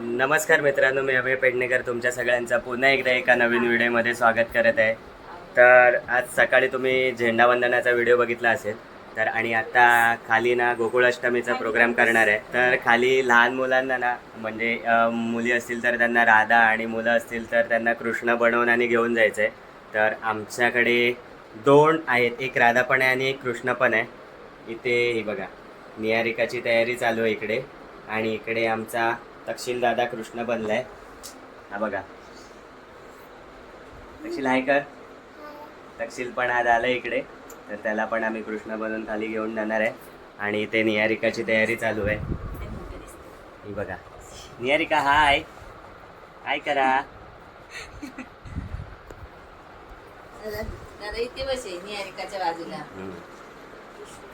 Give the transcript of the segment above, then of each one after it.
नमस्कार मित्रांनो मी अभय पेडणेकर तुमच्या सगळ्यांचं पुन्हा एकदा एका नवीन व्हिडिओमध्ये स्वागत करत आहे. तर आज सकाळी तुम्ही झेंडावंदनाचा व्हिडिओ बघितला असेल तर आणि आता खाली ना गोकुळाष्टमीचा प्रोग्राम करणार आहे. तर खाली लहान मुलांना ना म्हणजे मुली असतील तर त्यांना राधा आणि मुलं असतील तर त्यांना कृष्ण बनवून आणि घेऊन जायचं आहे तर आमच्याकडे दोन आहेत एक राधा पण आहे आणि एक कृष्ण पण आहे. इथे हे बघा निहारिकाची तयारी चालू आहे इकडे. आणि इकडे आमचा तक्षील दादा कृष्ण बनलाय हा बघा. तक्षील आहे का? तक्षील पण आज आलं इकडे. तर त्याला पण आम्ही कृष्ण बनवून खाली घेऊन जाणार आहे. आणि इथे निहारिकाची तयारी चालू आहे. ही बघा. निहारिका हाय काय करा.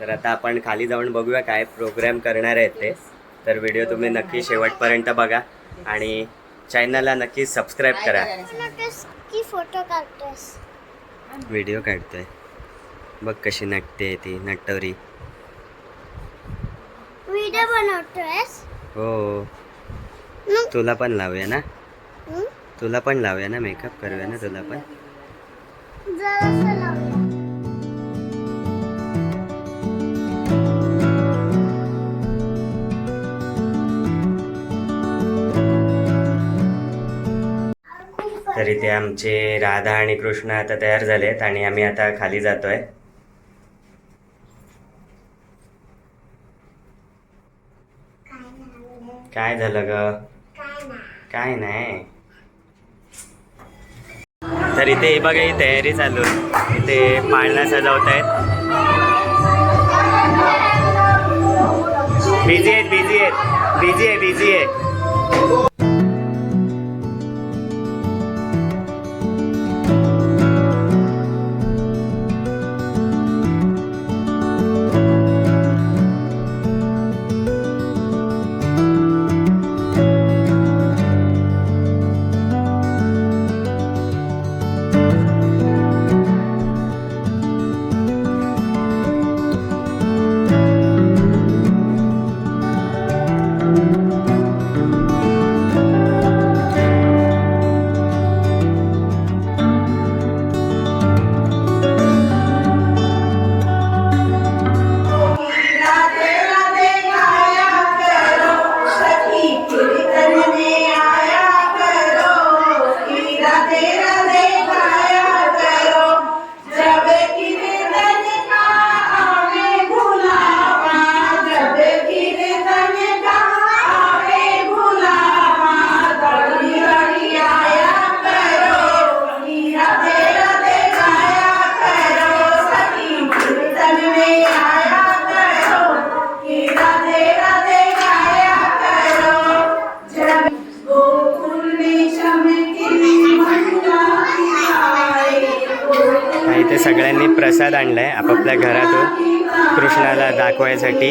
तर आता आपण खाली जाऊन बघूया काय प्रोग्राम करणार आहेत ते. तर व्हिडिओ तुम्ही नक्की शेवटपर्यंत बघा आणि चॅनलला नक्की सबस्क्राईब करा. फोटो काढतोस व्हिडिओ काढतोय. बघ कशी नटते ती नटवरी. व्हिडिओ बनवतोयस? हो. तुला पण लावूया ना? तुला पण लावूया ना मेकअप करूया ना तुला पण? इथे आमचे राधा आणि कृष्ण आता तयार झालेत आणि आम्ही आता खाली जातोय. काय झालं ग? काय नाही. तर इथे हे बघा ही तयारी चालू आहे. इथे पाळणा सजावत आहेत. बिझी आहेत बिझी आहेत. बिझी आहे बिझी आहे. सगळ्यांनी प्रसाद आणलाय आपापल्या घरातून कृष्णाला दाखवायसाठी.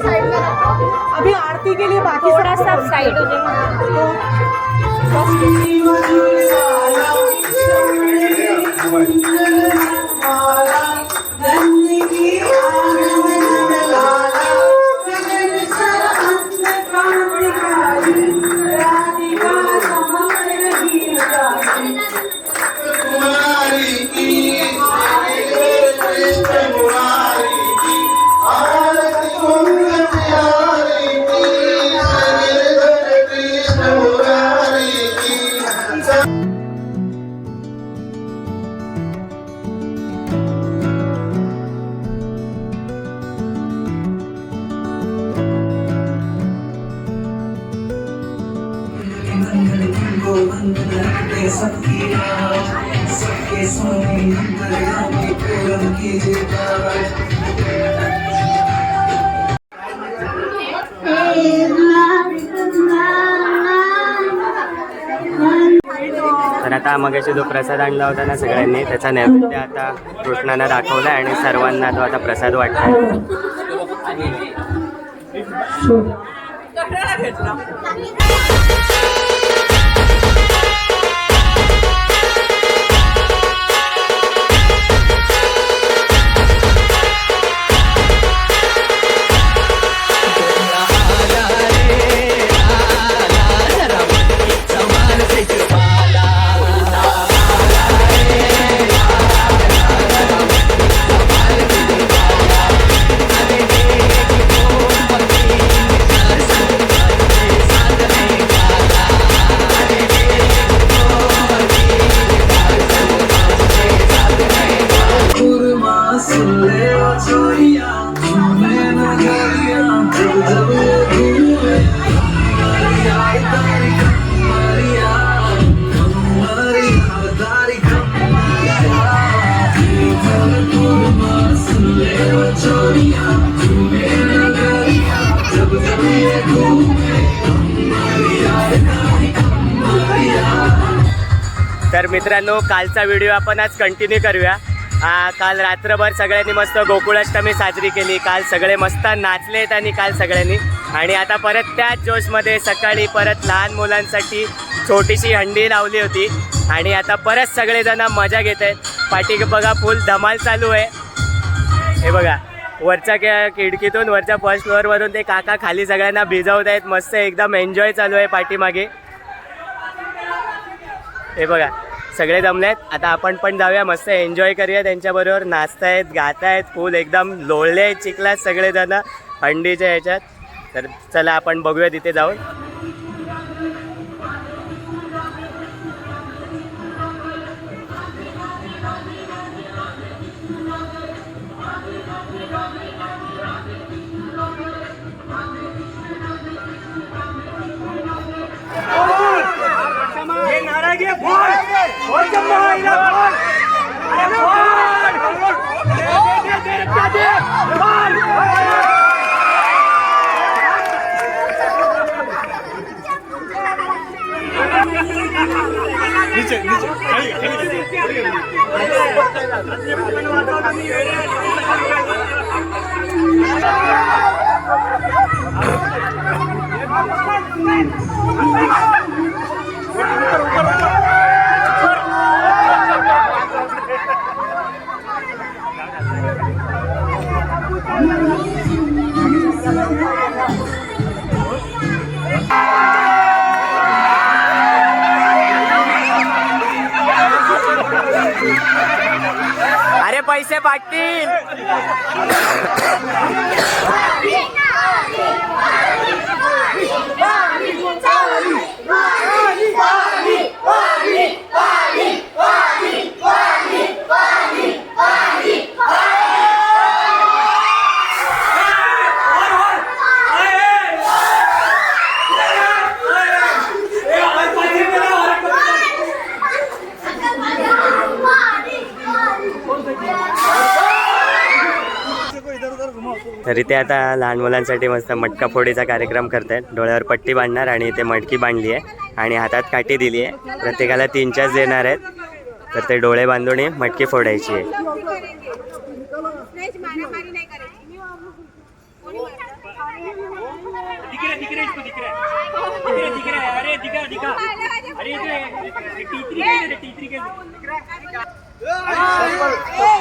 अभी आरती के लिए बाकी थोड़ा सा साइड हो। जाए तर आता मगाशी जो प्रसाद आणला होता ना सगळ्यांनी त्याचा नैवेद्य आता कृष्णानं दाखवला आणि सर्वांना तो आता प्रसाद वाटला मित्रांनो कालचा व्हिडिओ आपण आज कंटिन्यू करूया. आ, काल रात्रभर सगळ्यांनी मस्त गोकुळाष्टमी साजरी केली. काल सगळे मस्त नाचलेत आणि काल सगळ्यांनी. आणि आता परत त्याच जोशमध्ये सकाळी परत लहान मुलांसाठी छोटीशी हंडी लावली होती. आणि आता परत सगळेजण मजा घेत आहेत. पाठी बघा फुल धमाल चालू आहे. हे बघा वरच्या खिडकीतून वरच्या फर्स्ट फ्लोअरवरून ते काका खाली सगळ्यांना भिजवत आहेत. मस्त एकदम एन्जॉय चालू आहे पाठीमागे. हे बघा सगळे जमलेत. आता आपण पण जाऊया मस्त एन्जॉय करूया त्यांच्याबरोबर. नाचतायत गातायत फुल एकदम लोळले आहेत चिखलात सगळेजण थंडीच्या ह्याच्यात. तर चला आपण बघूया तिथे जाऊन. ওই জন্য get back in. तरी ते आता लहान मुलांसाठी मस्त मटका फोडीचा कार्यक्रम करतायत. डोळ्यावर पट्टी बांधणार आणि इथे मटकी बांधली आहे आणि हातात काठी दिली आहे प्रत्येकाला तीन चार देणार आहेत. तर ते डोळे बांधून ही मटकी फोडायची आहे.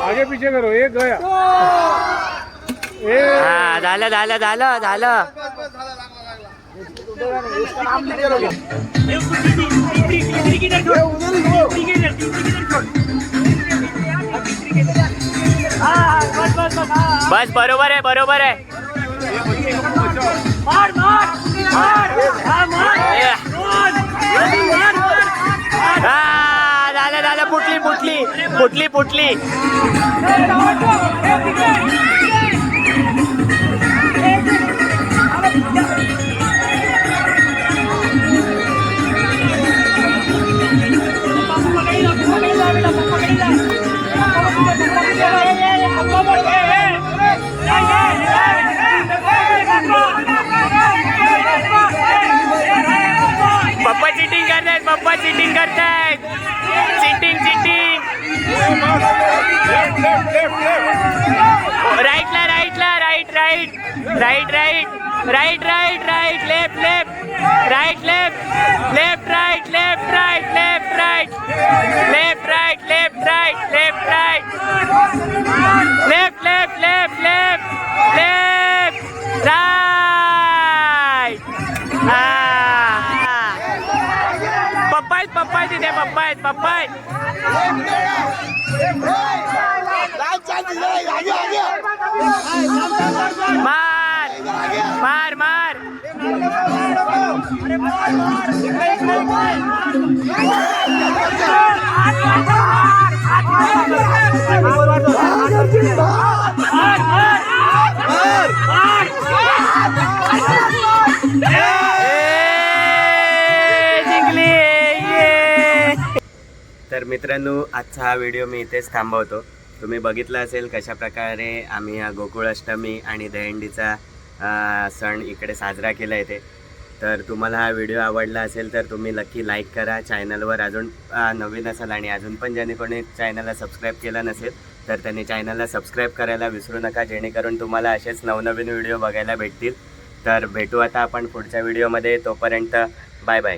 आगे पीछे करो एक गया। हा झालं झालं झालं झालं. बस बरोबर आहे बरोबर आहे. हा, झालं झालं फुटली फुटली फुटली फुटली. Right right right right right right right left left right left left right left right left right left right left right left right left right left left left left पप्पा आहेत पप्पा आहेत तिथे पप्पा आहेत पप्पा आहेत मार मार मार. तर मित्रांनो आजचा हा व्हिडिओ मी इथेच थांबवतो. तुम्ही बघितलं असेल कशा प्रकारे आम्ही हा गोकुळाष्टमी आणि दहिंडीचा सण इकडे साजरा केला इथे. तर तुम्हाला हा व्हिडिओ आवडला असेल तर तुम्ही नक्की लाईक करा. चॅनलवर अजून नवीन असाल आणि अजून पण ज्याने कोणी चॅनलला सबस्क्राईब केलं नसेल तर त्यांनी चॅनलला सबस्क्राईब करायला विसरू नका. जेणेकरून तुम्हाला असेच नवनवीन व्हिडिओ बघायला भेटतील. तर भेटू आता आपण पुढच्या व्हिडिओमध्ये. तोपर्यंत बाय बाय.